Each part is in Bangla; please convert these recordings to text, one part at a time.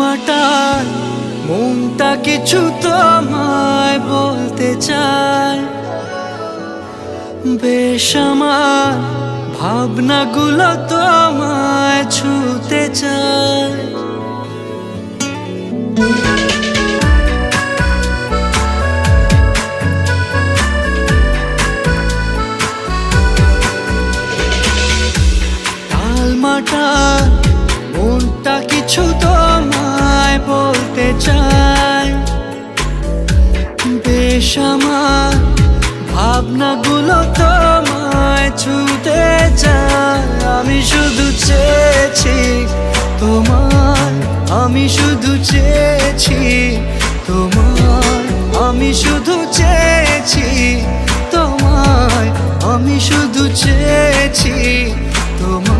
মাটার, মনটা কিছু তোমায় বলতে চায় বেশ আমার ভাবনাগুলো তোমায় ছুতে চায় টালমাটাল মনটা কিছু বলতে চায় বেশ আমার ভাবনাগুলো তোমায় ছুতে চায় আমি শুধু চেয়েছি তোমার আমি শুধু চেয়েছি তোমার আমি শুধু চেয়েছি তোমায়, আমি শুধু চেয়েছি তোমার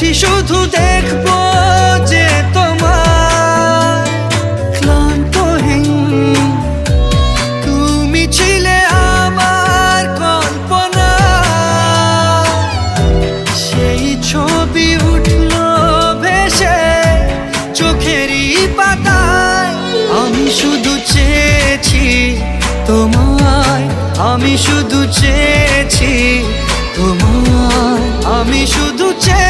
ভেবেছি শুধু দেখব যে তোমার ক্লান্তহীন। তুমি ছিলে আমার কল্পনা। সেই ছবি উঠল ভেসে চোখেরই পাতায়। আমি শুধু চেয়েছি তোমায়, আমি শুধু চেয়েছি তোমায়, আমি শুধু চেয়েছি